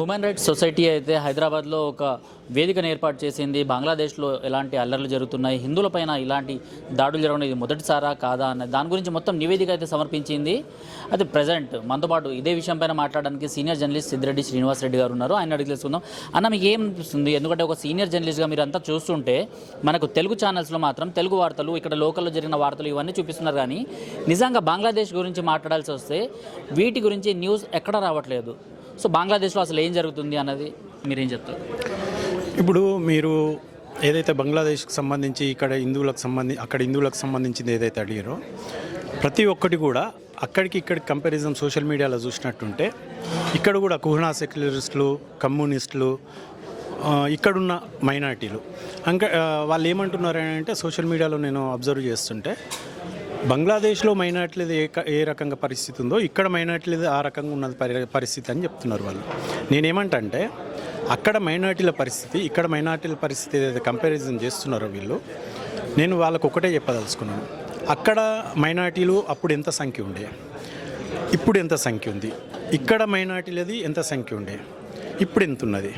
Human rights society అయితే హైదరాబాద్లో ఒక వేదికను ఏర్పాటు చేసింది. బంగ్లాదేశ్లో ఎలాంటి అల్లర్లు జరుగుతున్నాయి? హిందువులపైన ఇలాంటి దాడులు జరగడం ఇది మొదటిసారా కాదా అన్న దాని గురించి మొత్తం నివేదిక అయితే సమర్పించింది. అయితే ప్రజెంట్ మనతో పాటు ఇదే విషయంపైన మాట్లాడడానికి సీనియర్ జర్నలిస్ట్ సిద్ధిరెడ్డి శ్రీనివాస్ రెడ్డి గారు ఉన్నారు. ఆయన అడిగి తెలుసుకుందాం. అన్న మీకు ఏమనిపిస్తుంది? అనిపిస్తుంది ఎందుకంటే ఒక సీనియర్ జర్నలిస్ట్గా మీరు అంతా చూస్తుంటే మనకు తెలుగు ఛానల్స్లో మాత్రం తెలుగు వార్తలు ఇక్కడ లోకల్లో జరిగిన వార్తలు ఇవన్నీ చూపిస్తున్నారు. కానీ నిజంగా బంగ్లాదేశ్ గురించి మాట్లాడాల్సి వస్తే వీటి గురించి న్యూస్ ఎక్కడ రావట్లేదు. సో బంగ్లాదేశ్లో అసలు ఏం జరుగుతుంది అన్నది మీరేం చెప్తారు? ఇప్పుడు మీరు ఏదైతే బంగ్లాదేశ్కి సంబంధించి ఇక్కడ హిందువులకు సంబంధి అక్కడ హిందువులకు సంబంధించింది ఏదైతే అడిగారో ప్రతి ఒక్కటి కూడా అక్కడికి ఇక్కడికి కంపారిజన్ సోషల్ మీడియాలో చూసినట్టుంటే ఇక్కడ కూడా కుహనా సెక్యులరిస్టులు కమ్యూనిస్టులు ఇక్కడున్న మైనార్టీలు. అంక వాళ్ళు ఏమంటున్నారు అంటే సోషల్ మీడియాలో నేను అబ్జర్వ్ చేస్తుంటే బంగ్లాదేశ్లో మైనార్టీలది ఏ ఏ రకంగా పరిస్థితి ఉందో ఇక్కడ మైనార్టీలది ఆ రకంగా ఉన్నది పరి పరిస్థితి అని చెప్తున్నారు వాళ్ళు. నేనేమంటే అక్కడ మైనార్టీల పరిస్థితి ఇక్కడ మైనార్టీల పరిస్థితి ఏదైతే కంపారిజన్ చేస్తున్నారో వీళ్ళు నేను వాళ్ళకు ఒకటే చెప్పదలుచుకున్నాను. అక్కడ మైనార్టీలు అప్పుడు ఎంత సంఖ్య ఉండే? ఇప్పుడు ఎంత సంఖ్య ఉంది? ఇక్కడ మైనార్టీలది ఎంత సంఖ్య ఉండే? ఇప్పుడు ఎంత ఉన్నది?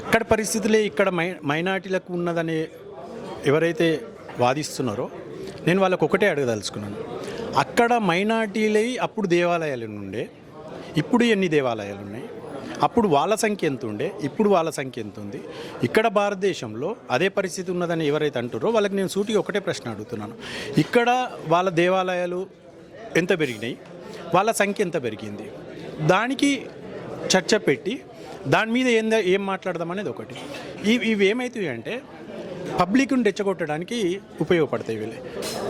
అక్కడ పరిస్థితులే ఇక్కడ మై మైనార్టీలకు ఉన్నదని ఎవరైతే వాదిస్తున్నారో నేను వాళ్ళకు ఒకటే అడగదలుచుకున్నాను. అక్కడ మైనార్టీలై అప్పుడు దేవాలయాలు ఉండే ఇప్పుడు ఎన్ని దేవాలయాలు ఉన్నాయి అప్పుడు వాళ్ళ సంఖ్య ఎంత ఉండే ఇప్పుడు వాళ్ళ సంఖ్య ఎంత ఉంది ఇక్కడ భారతదేశంలో అదే పరిస్థితి ఉన్నదని ఎవరైతే అంటారో వాళ్ళకి నేను సూటిగా ఒకటే ప్రశ్న అడుగుతున్నాను. ఇక్కడ వాళ్ళ దేవాలయాలు ఎంత పెరిగినాయి? వాళ్ళ సంఖ్య ఎంత పెరిగింది? దానికి చర్చ పెట్టి దాని మీద ఏం ఏం మాట్లాడదాం అనేది ఒకటి. ఇవి ఇవి ఏమవుతాయి అంటే పబ్లిక్ని రెచ్చగొట్టడానికి ఉపయోగపడతాయి వీళ్ళు.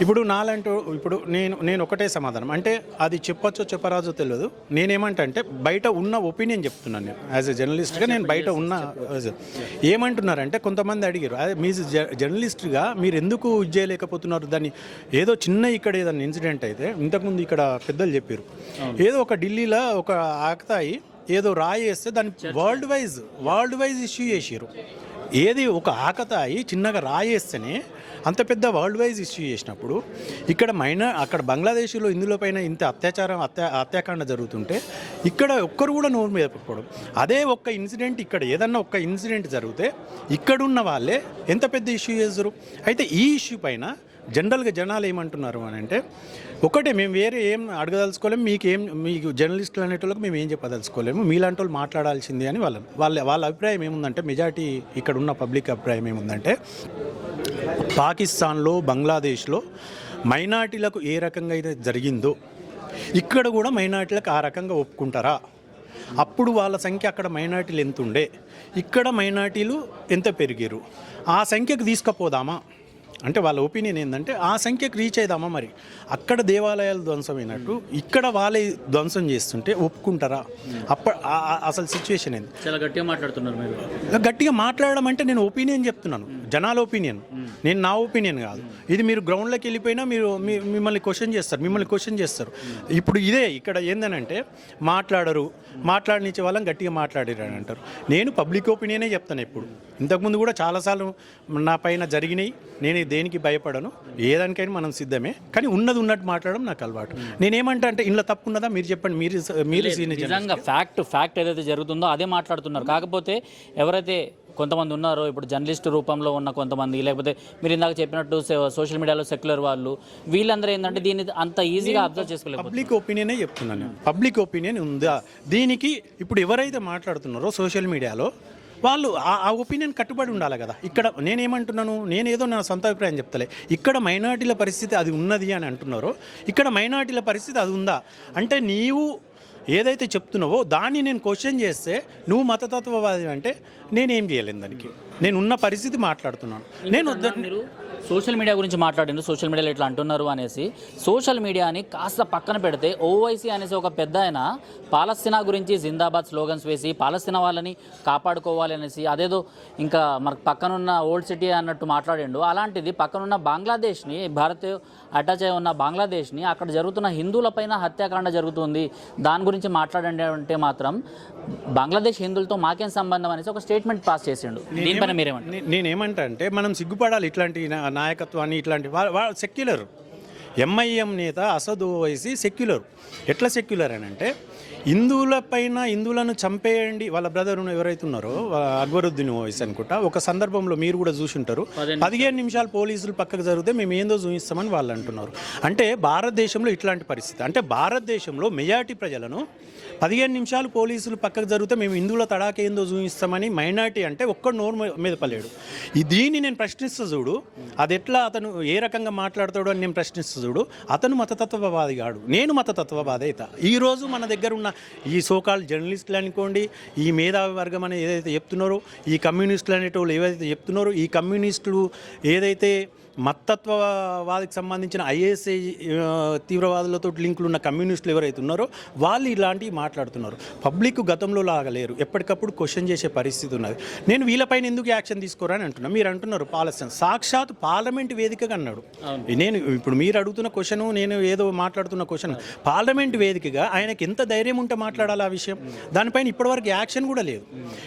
ఇప్పుడు నాలంటూ ఇప్పుడు నేను నేను ఒకటే సమాధానం. అంటే అది చెప్పొచ్చో చెప్పరాజో తెలియదు నేనేమంటే బయట ఉన్న ఒపీనియన్ చెప్తున్నాను నేను. యాజ్ ఎ జర్నలిస్ట్గా నేను బయట ఉన్న ఏమంటున్నారంటే కొంతమంది అడిగారు. అదే మీ జర్నలిస్ట్గా మీరు ఎందుకు ఇది చేయలేకపోతున్నారు? దాన్ని ఏదో చిన్న ఇక్కడ ఏదైనా ఇన్సిడెంట్ అయితే ఇంతకుముందు ఇక్కడ పెద్దలు చెప్పారు. ఏదో ఒక ఢిల్లీలో ఒక ఆకతాయి ఏదో రాయి వేస్తే దాన్ని world wise world wise issue చేసారు ఏది ఒక ఆకతాయి చిన్నగా రాయేస్తేనే అంత పెద్ద వరల్డ్ వైజ్ ఇష్యూ చేసినప్పుడు ఇక్కడ మైనర్ అక్కడ బంగ్లాదేశ్లో ఇందులో పైన ఇంత అత్యాచారం అత్యా హత్యాకాండ జరుగుతుంటే ఇక్కడ ఒక్కరు కూడా నోరు మీద పెట్టుకోవడం. అదే ఒక్క ఇన్సిడెంట్ ఇక్కడ ఏదన్నా ఒక్క ఇన్సిడెంట్ జరిగితే ఇక్కడున్న వాళ్ళే ఎంత పెద్ద ఇష్యూ చేస్తారు? అయితే ఈ ఇష్యూ పైన జనరల్గా జనాలు ఏమంటున్నారు అని అంటే ఒకటే మేము వేరే ఏం అడగదలుచుకోలేము మీకు ఏం మీకు జర్నలిస్టులు అనేటోళ్ళకి మేము ఏం చెప్పదలుచుకోలేము మీలాంటి వాళ్ళు మాట్లాడాల్సింది అని వాళ్ళ వాళ్ళ వాళ్ళ అభిప్రాయం ఏముందంటే మెజార్టీ ఇక్కడ ఉన్న పబ్లిక్ అభిప్రాయం ఏముందంటే పాకిస్తాన్లో బంగ్లాదేశ్లో మైనార్టీలకు ఏ రకంగా అయితే జరిగిందో ఇక్కడ కూడా మైనార్టీలకు ఆ రకంగా ఒప్పుకుంటారా? అప్పుడు వాళ్ళ సంఖ్య అక్కడ మైనార్టీలు ఎంత ఉండే? ఇక్కడ మైనార్టీలు ఎంత పెరిగారు ఆ సంఖ్యకు తీసుకుపోదామా? అంటే వాళ్ళ ఒపీనియన్ ఏంటంటే ఆ సంఖ్యకు రీచ్ అయిదామా మరి? అక్కడ దేవాలయాలు ధ్వంసమైనట్టు ఇక్కడ వాళ్ళే ధ్వంసం చేస్తుంటే ఒప్పుకుంటారా? అప్ప అసలు సిచ్యువేషన్ ఏంది? చాలా గట్టిగా మాట్లాడుతున్నారు మీరు. గట్టిగా మాట్లాడడం అంటే నేను ఒపీనియన్ చెప్తున్నాను. జనాల ఒపీనియన్. నేను నా ఒపీనియన్ కాదు. ఇది మీరు గ్రౌండ్లోకి వెళ్ళిపోయినా మీరు మిమ్మల్ని క్వశ్చన్ చేస్తారు మిమ్మల్ని క్వశ్చన్ చేస్తారు. ఇప్పుడు ఇదే ఇక్కడ ఏందనంటే మాట్లాడరు మాట్లాడనిచ్చే వాళ్ళని గట్టిగా మాట్లాడారు అని అంటారు. నేను పబ్లిక్ ఒపీనియనే చెప్తాను ఎప్పుడు ఇంతకుముందు కూడా చాలాసార్లు నా పైన జరిగినాయి నేను దేనికి భయపడను ఏదానికైనా మనం సిద్ధమే. కానీ ఉన్నది ఉన్నట్టు మాట్లాడడం నాకు అలవాటు. నేనేమంటా అంటే ఇంట్లో తప్పు ఉన్నదా? మీరు చెప్పండి మీరు మీరు నిజంగా ఫ్యాక్ట్ ఫ్యాక్ట్ ఏదైతే జరుగుతుందో అదే మాట్లాడుతున్నారు. కాకపోతే ఎవరైతే కొంతమంది ఉన్నారో. ఇప్పుడు జర్నలిస్ట్ రూపంలో ఉన్న కొంతమంది లేకపోతే మీరు ఇందాక చెప్పినట్టు సో- సోషల్ మీడియాలో సెక్యులర్ వాళ్ళు వీళ్ళందరూ ఏంటంటే దీన్ని అంత ఈజీగా అబ్జర్వ్ చేసుకోలేదు పబ్లిక్ ఒపీనియనే చెప్తున్నాను నేను. పబ్లిక్ ఒపీనియన్ ఉందా? దీనికి ఇప్పుడు ఎవరైతే మాట్లాడుతున్నారో సోషల్ మీడియాలో వాళ్ళు ఆ- ఆ ఒపీనియన్ కట్టుబడి ఉండాలి కదా. ఇక్కడ నేనేమంటున్నాను? నేను ఏదో నా సొంత అభిప్రాయం చెప్తలే. ఇక్కడ మైనార్టీల పరిస్థితి అది ఉన్నది అని అంటున్నారో ఇక్కడ మైనార్టీల పరిస్థితి అది ఉందా? అంటే నీవు ఏదైతే చెప్తున్నావో దాన్ని నేను క్వశ్చన్ చేస్తే నువ్వు మతతత్వవాది అంటే నేనేం చేయలేను దానికి. నేను ఉన్న పరిస్థితి మాట్లాడుతున్నాను. నేను సోషల్ మీడియా గురించి మాట్లాడిండ్రు. సోషల్ మీడియాలో ఇట్లా అంటున్నారు అనేసి. సోషల్ మీడియాని కాస్త పక్కన పెడితే ఓవైసీ అనేసి ఒక పెద్ద ఆయన పాలస్తీనా గురించి జిందాబాద్ స్లోగన్స్ వేసి పాలస్తీనా వాళ్ళని కాపాడుకోవాలి అనేసి అదేదో ఇంకా మనకు పక్కనున్న ఓల్డ్ సిటీ అన్నట్టు మాట్లాడిండు. అలాంటిది పక్కనున్న బంగ్లాదేశ్ని భారత్ అటాచ్ అయి ఉన్న బంగ్లాదేశ్ని అక్కడ జరుగుతున్న హిందువులపైన హత్యాకాండ జరుగుతుంది. దాని గురించి మాట్లాడండి అంటే మాత్రం బంగ్లాదేశ్ హిందువులతో మాకేం సంబంధం అనేసి ఒక స్టేట్మెంట్ పాస్ చేసిండు. దీనిపైన మీరేమంటారు? నేనేమంటా అంటే మనం సిగ్గుపడాలి ఇట్లాంటి నాయకత్వాన్ని ఇట్లాంటి సెక్యులర్. ఎంఐఎం నేత అసద్ ఓవైసీ సెక్యులర్. ఎట్లా సెక్యులర్ అని అంటే హిందువుల పైన హిందువులను చంపేయండి. వాళ్ళ బ్రదర్ ఎవరైతే ఉన్నారో అక్బరుద్దీన్ ఓవైసీ అనుకుంటా ఒక సందర్భంలో మీరు కూడా చూసుంటారు. పదిహేను నిమిషాలు పోలీసులు పక్కకు జరిగితే మేము ఏందో చూపిస్తామని వాళ్ళు అంటున్నారు. అంటే భారతదేశంలో ఇట్లాంటి పరిస్థితి. అంటే భారతదేశంలో మెజారిటీ ప్రజలను పదిహేను నిమిషాలు పోలీసులు పక్కకు జరిగితే మేము హిందువుల తడాక ఏందో చూపిస్తామని మైనార్టీ అంటే ఒక్క నోరు మీద పలేడు ఈ దీన్ని నేను ప్రశ్నిస్తా చూడు. అది ఎట్లా అతను ఏ రకంగా మాట్లాడతాడు అని నేను ప్రశ్నిస్తా చూడు. అతను మతతత్వవాది కాడు. నేను మతతత్వవాది అవుతా ఈరోజు మన దగ్గర ఉన్న ఈ సోకాల్ జర్నలిస్టులు అనుకోండి ఈ మేధావి వర్గం అని ఏదైతే చెప్తున్నారో ఈ కమ్యూనిస్టులు అనేటోళ్ళు ఏవైతే చెప్తున్నారో ఈ కమ్యూనిస్టులు ఏదైతే మత్తత్వవాదికి సంబంధించిన ఐఏఎస్ఐ తీవ్రవాదులతో లింకులు ఉన్న కమ్యూనిస్టులు ఎవరైతే ఉన్నారో వాళ్ళు ఇలాంటివి మాట్లాడుతున్నారు. పబ్లిక్ గతంలో లాగా లేరు. ఎప్పటికప్పుడు క్వశ్చన్ చేసే పరిస్థితి ఉన్నది. నేను వీళ్ళపైన ఎందుకు యాక్షన్ తీసుకోరని అంటున్నా. మీరు అంటున్నారు పాలసీ. సాక్షాత్ పార్లమెంట్ వేదికగా అన్నాడు. నేను ఇప్పుడు మీరు అడుగుతున్న క్వశ్చన్ నేను ఏదో మాట్లాడుతున్న క్వశ్చన్. పార్లమెంట్ వేదికగా ఆయనకి ఎంత ధైర్యం ఉంటే మాట్లాడాలి ఆ విషయం? దానిపైన ఇప్పటివరకు యాక్షన్ కూడా లేదు.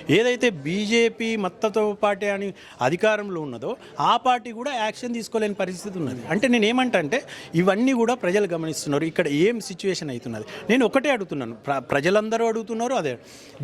ఏదైతే బీజేపీ మత్తతో పార్టీ అని అధికారంలో ఉన్నదో ఆ పార్టీ కూడా యాక్షన్ తీసుకోలేని పరిస్థితి ఉన్నది. అంటే నేను ఏమంటా అంటే ఇవన్నీ కూడా ప్రజలు గమనిస్తున్నారు. ఇక్కడ ఏం సిచ్యువేషన్ అవుతున్నది? నేను ఒకటే అడుగుతున్నాను. ప్ర ప్రజలందరూ అడుగుతున్నారు అదే.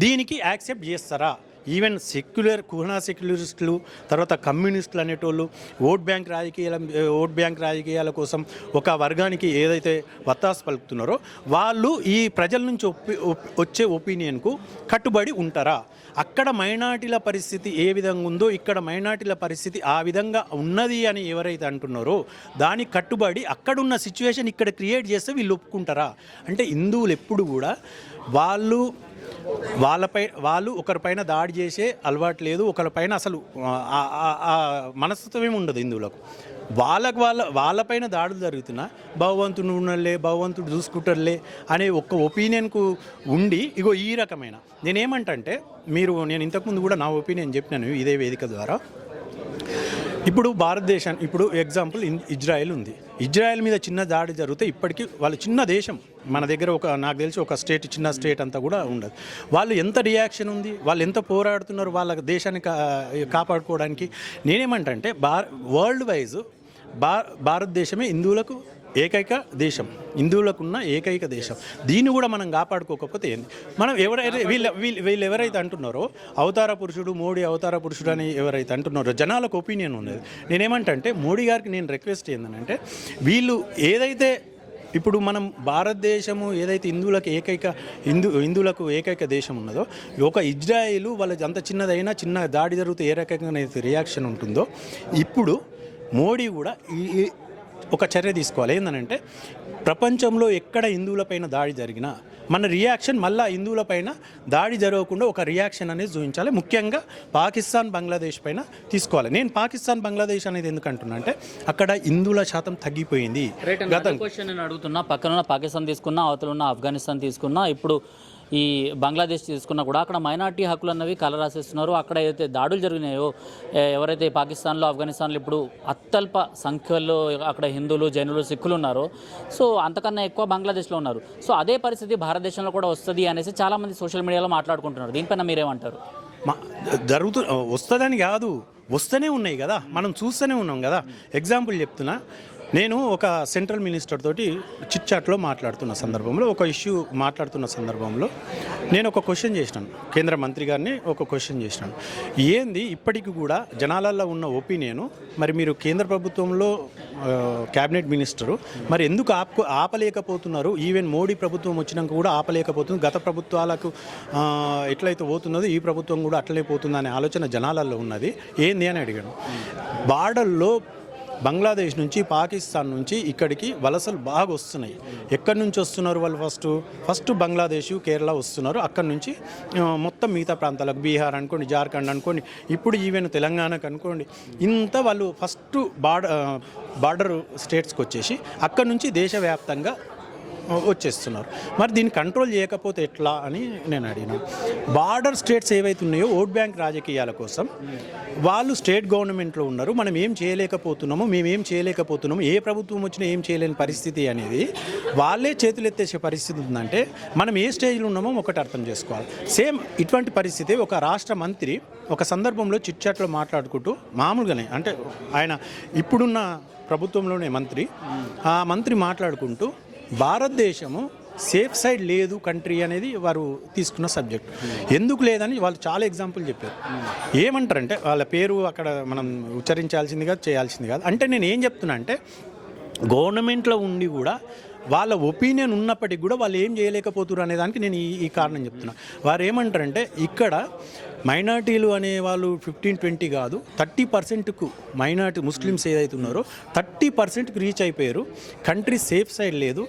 దీనికి యాక్సెప్ట్ చేస్తారా? ఈవెన్ సెక్యులర్ కుహనా సెక్యులరిస్టులు తర్వాత కమ్యూనిస్టులు అనేటోళ్ళు ఓట్ బ్యాంక్ రాజకీయాల ఓట్ బ్యాంక్ రాజకీయాల కోసం ఒక వర్గానికి ఏదైతే వత్తాసు పలుకుతున్నారో వాళ్ళు ఈ ప్రజల నుంచి ఒప్పి వచ్చే ఒపీనియన్కు కట్టుబడి ఉంటారా? అక్కడ మైనార్టీల పరిస్థితి ఏ విధంగా ఉందో ఇక్కడ మైనార్టీల పరిస్థితి ఆ విధంగా ఉన్నది అని ఎవరైతే అంటున్నారో దానికి కట్టుబడి అక్కడున్న సిచ్యువేషన్ ఇక్కడ క్రియేట్ చేస్తే వీళ్ళు ఒప్పుకుంటారా? అంటే హిందువులు ఎప్పుడు కూడా వాళ్ళు వాళ్ళపై వాళ్ళు ఒకరిపైన దాడి చేసే అలవాటు లేదు ఒకరిపైన అసలు ఆ- మనస్తత్వం ఉండదు హిందువులకు వాళ్ళకు వాళ్ళ వాళ్ళపైన దాడులు జరుగుతున్నా భగవంతుడు ఉండలే భగవంతుడు చూసుకుంటారులే అనే ఒక్క ఒపీనియన్కు ఉండి ఇగో ఈ రకమైన. నేనేమంటంటే మీరు నేను ఇంతకుముందు కూడా నా ఒపీనియన్ చెప్పినాను ఇదే వేదిక ద్వారా. ఇప్పుడు భారతదేశం ఇప్పుడు ఎగ్జాంపుల్ ఇజ్రాయెల్ ఉంది. ఇజ్రాయెల్ మీద చిన్న దాడి జరిగితే ఇప్పటికీ వాళ్ళు చిన్న దేశం మన దగ్గర ఒక నాకు తెలిసి ఒక స్టేట్ చిన్న స్టేట్ అంతా కూడా ఉండదు. వాళ్ళు ఎంత రియాక్షన్ ఉంది వాళ్ళు ఎంత పోరాడుతున్నారు వాళ్ళ దేశాన్ని కా కాపాడుకోవడానికి? నేనేమంటే భార వరల్డ్ వైజ్ భా భారతదేశమే హిందువులకు ఏకైక దేశం. హిందువులకున్న ఏకైక దేశం. దీన్ని కూడా మనం కాపాడుకోకపోతే ఏంది? మనం ఎవరైతే వీళ్ళు వీళ్ళు వీళ్ళు ఎవరైతే అంటున్నారో అవతార పురుషుడు మోడీ అవతార పురుషుడు అని ఎవరైతే అంటున్నారో జనాలకు ఒపీనియన్ ఉన్నది నేనేమంటే మోడీ గారికి నేను రిక్వెస్ట్ ఏంటంటే వీళ్ళు ఏదైతే ఇప్పుడు మనం భారతదేశము ఏదైతే హిందువులకు ఏకైక హిందూ హిందువులకు ఏకైక దేశం ఉన్నదో ఒక ఇజ్రాయిలు వాళ్ళ అంత చిన్నదైనా చిన్న దాడి జరిగితే ఏ రకంగా అయితే రియాక్షన్ ఉంటుందో ఇప్పుడు మోడీ కూడా ఈ- ఒక చర్య తీసుకోవాలి. ఏంటంటే ప్రపంచంలో ఎక్కడ హిందువులపైన దాడి జరిగినా మన రియాక్షన్ మళ్ళా హిందువులపైన దాడి జరగకుండా ఒక రియాక్షన్ అనేది చూపించాలి. ముఖ్యంగా పాకిస్తాన్ బంగ్లాదేశ్ పైన తీసుకోవాలి. నేను పాకిస్తాన్ బంగ్లాదేశ్ అనేది ఎందుకు అంటున్నా అంటే అక్కడ హిందువుల శాతం తగ్గిపోయింది. గత క్వశ్చన్ నేను అడుగుతున్నా. పక్కన పాకిస్తాన్ తీసుకున్నా అవతల ఉన్న ఆఫ్ఘనిస్తాన్ తీసుకున్నా ఇప్పుడు ఈ బంగ్లాదేశ్ తీసుకున్నా కూడా అక్కడ మైనార్టీ హక్కులు అన్నవి కలరాసేస్తున్నారు. అక్కడ ఏదైతే దాడులు జరిగినాయో ఎవరైతే పాకిస్తాన్లో ఆఫ్ఘనిస్తాన్లో ఇప్పుడు అత్యల్ప సంఖ్యలో అక్కడ హిందువులు జైనులు సిక్కులు ఉన్నారో సో అంతకన్నా ఎక్కువ బంగ్లాదేశ్లో ఉన్నారు. సో అదే పరిస్థితి భారతదేశంలో కూడా వస్తుంది అనేసి చాలామంది సోషల్ మీడియాలో మాట్లాడుకుంటున్నారు. దీనిపైన మీరేమంటారు? జరుగుతు వస్తుందని కాదు వస్తూనే ఉన్నాయి కదా. మనం చూస్తూనే ఉన్నాం కదా. ఎగ్జాంపుల్ చెప్తున్నా నేను ఒక సెంట్రల్ మినిస్టర్ తోటి చిట్చాట్లో మాట్లాడుతున్న సందర్భంలో ఒక ఇష్యూ మాట్లాడుతున్న సందర్భంలో నేను ఒక క్వశ్చన్ చేసినాను. కేంద్ర మంత్రి గారిని ఒక క్వశ్చన్ చేసినాను. ఏంది ఇప్పటికి కూడా జనాలలో ఉన్న ఒపీనియను మరి మీరు కేంద్ర ప్రభుత్వంలో క్యాబినెట్ మినిస్టరు మరి ఎందుకు ఆపు ఆపలేకపోతున్నారు? ఈవెన్ మోడీ ప్రభుత్వం వచ్చినాక కూడా ఆపలేకపోతుంది. గత ప్రభుత్వాలకు ఎట్లయితే పోతున్నదో ఈ ప్రభుత్వం కూడా అట్లనే పోతుంది అనే ఆలోచన జనాలలో ఉన్నది. ఏంది అని అడిగాను. బార్డర్లో బంగ్లాదేశ్ నుంచి పాకిస్తాన్ నుంచి ఇక్కడికి వలసలు బాగా వస్తున్నాయి. ఎక్కడి నుంచి వస్తున్నారు వాళ్ళు ఫస్ట్ ఫస్ట్ బంగ్లాదేశ్ కేరళ వస్తున్నారు. అక్కడి నుంచి మొత్తం మిగతా ప్రాంతాలకు బీహార్ అనుకోండి జార్ఖండ్ అనుకోండి ఇప్పుడు ఈవెన్ తెలంగాణకు అనుకోండి ఇంత వాళ్ళు ఫస్ట్ బార్డర్ బార్డర్ స్టేట్స్కి వచ్చేసి అక్కడి నుంచి దేశవ్యాప్తంగా వచ్చేస్తున్నారు. మరి దీన్ని కంట్రోల్ చేయకపోతే ఎట్లా అని నేను అడిగిన. బార్డర్ స్టేట్స్ ఏవైతే ఉన్నాయో ఓట్ బ్యాంక్ రాజకీయాల కోసం వాళ్ళు స్టేట్ గవర్నమెంట్లో ఉన్నారు. మనం ఏం చేయలేకపోతున్నామో మేము ఏం చేయలేకపోతున్నాము ఏ ప్రభుత్వం వచ్చినా ఏం చేయలేని పరిస్థితి అనేది వాళ్ళే చేతులు ఎత్తేసే పరిస్థితి ఉందంటే మనం ఏ స్టేజ్లో ఉన్నామో ఒకటి అర్థం చేసుకోవాలి. సేమ్ ఇటువంటి పరిస్థితి ఒక రాష్ట్ర మంత్రి ఒక సందర్భంలో చిట్చాట్లో మాట్లాడుకుంటూ మామూలుగానే అంటే ఆయన ఇప్పుడున్న ప్రభుత్వంలోనే మంత్రి ఆ మంత్రి మాట్లాడుకుంటూ భారతదేశము సేఫ్ సైడ్ లేదు కంట్రీ అనేది వారు తీసుకున్న సబ్జెక్ట్ ఎందుకు లేదని వాళ్ళు చాలా ఎగ్జాంపుల్ చెప్పారు. ఏమంటారంటే వాళ్ళ పేరు అక్కడ మనం ఉచ్చరించాల్సింది కాదు చేయాల్సింది కాదు. అంటే నేను ఏం చెప్తున్నా అంటే గవర్నమెంట్లో ఉండి కూడా వాళ్ళ ఒపీనియన్ ఉన్నప్పటికీ కూడా వాళ్ళు ఏం చేయలేకపోతున్నారు అనే దానికి నేను ఈ ఈ కారణం చెప్తున్నా. వారు ఏమంటారంటే ఇక్కడ మైనార్టీలు అనే వాళ్ళు ఫిఫ్టీన్ ట్వంటీ కాదు థర్టీ పర్సెంట్కు మైనార్టీ ముస్లిమ్స్ ఏదైతే ఉన్నారో థర్టీ పర్సెంట్కి రీచ్ అయిపోయారు. కంట్రీ సేఫ్ సైడ్ లేదు.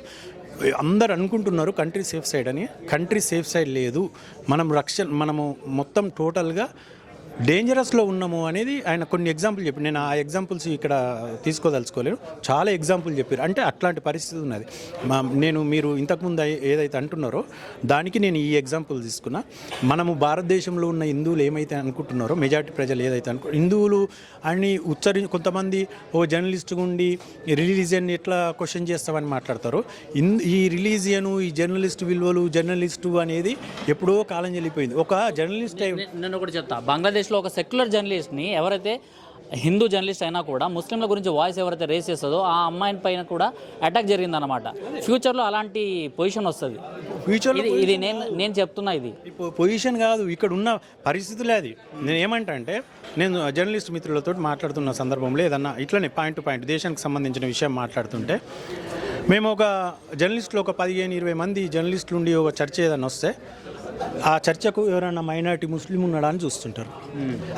అందరు అనుకుంటున్నారు కంట్రీ సేఫ్ సైడ్ అని. కంట్రీ సేఫ్ సైడ్ లేదు. మనం రక్షణ మనము మొత్తం టోటల్గా డేంజరస్లో ఉన్నాము అనేది ఆయన కొన్ని ఎగ్జాంపుల్ చెప్పి నేను ఆ ఎగ్జాంపుల్స్ ఇక్కడ తీసుకోదలుచుకోలేను చాలా ఎగ్జాంపుల్ చెప్పారు. అంటే అట్లాంటి పరిస్థితి ఉన్నది. మా నేను మీరు ఇంతకుముందు ఏదైతే అంటున్నారో దానికి నేను ఈ ఎగ్జాంపుల్ తీసుకున్నా. మనము భారతదేశంలో ఉన్న హిందువులు ఏమైతే అనుకుంటున్నారో మెజార్టీ ప్రజలు ఏదైతే అనుకో హిందువులు అని ఉచ్చరి కొంతమంది ఓ జర్నలిస్ట్ ఉండి రిలీజియన్ ఎట్లా క్వశ్చన్ చేస్తామని మాట్లాడతారు ఇన్ ఈ రిలీజియను ఈ జర్నలిస్ట్ విలువలు జర్నలిస్టు అనేది ఎప్పుడో కాలం చెల్లిపోయింది. ఒక జర్నలిస్ట్ నేను ఒకటి చెప్తా. బంగ్లాదేశ్లో ఒక సెక్యులర్ జర్నలిస్ట్ని ఎవరైతే హిందూ జర్నలిస్ట్ అయినా కూడా ముస్లింల గురించి వాయిస్ ఎవరైతే రేస్ చేస్తుందో ఆ అమ్మాయి పైన కూడా అటాక్ జరిగిందన్నమాట. ఫ్యూచర్లో అలాంటి పొజిషన్ వస్తుంది. ఫ్యూచర్లో ఇది ఇది నేను నేను చెప్తున్నా ఇది. పొజిషన్ కాదు ఇక్కడ ఉన్న పరిస్థితులే అది. నేను ఏమంటా అంటే నేను జర్నలిస్ట్ మిత్రులతో మాట్లాడుతున్న సందర్భంలో ఏదన్నా ఇట్లనే పాయింట్ టు పాయింట్ దేశానికి సంబంధించిన విషయం మాట్లాడుతుంటే మేము ఒక జర్నలిస్టులు ఒక పదిహేను ఇరవై మంది జర్నలిస్టులు ఉండి ఒక చర్చ ఏదన్నా వస్తే ఆ చర్చకు ఎవరైనా మైనారిటీ ముస్లిం ఉన్నాడా అని చూస్తుంటారు.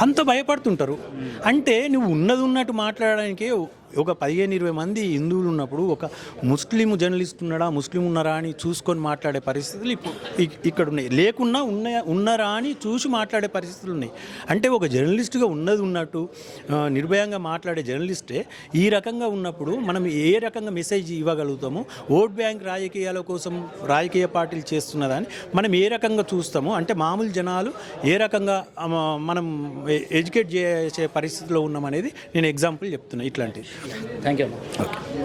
అంత భయపడుతుంటారు. అంటే నువ్వు ఉన్నది ఉన్నట్టు మాట్లాడడానికి ఒక పదిహేను ఇరవై మంది హిందువులు ఉన్నప్పుడు ఒక ముస్లిం జర్నలిస్ట్ ఉన్నాడా ముస్లిం ఉన్నారా అని చూసుకొని మాట్లాడే పరిస్థితులు ఇప్పుడు ఇక్కడ ఉన్నాయి. లేకున్నా ఉన్నాయా ఉన్నారా అని చూసి మాట్లాడే పరిస్థితులు ఉన్నాయి. అంటే ఒక జర్నలిస్ట్గా ఉన్నది ఉన్నట్టు నిర్భయంగా మాట్లాడే జర్నలిస్టే ఈ రకంగా ఉన్నప్పుడు మనం ఏ రకంగా మెసేజ్ ఇవ్వగలుగుతాము? ఓట్ బ్యాంక్ రాజకీయాల కోసం రాజకీయ పార్టీలు చేస్తున్నదని మనం ఏ రకంగా చూస్తాము? అంటే మామూలు జనాలు ఏ రకంగా మనం ఎడ్యుకేట్ చేసే పరిస్థితిలో ఉన్నామనేది నేను ఎగ్జాంపుల్ చెప్తున్నా Thank you.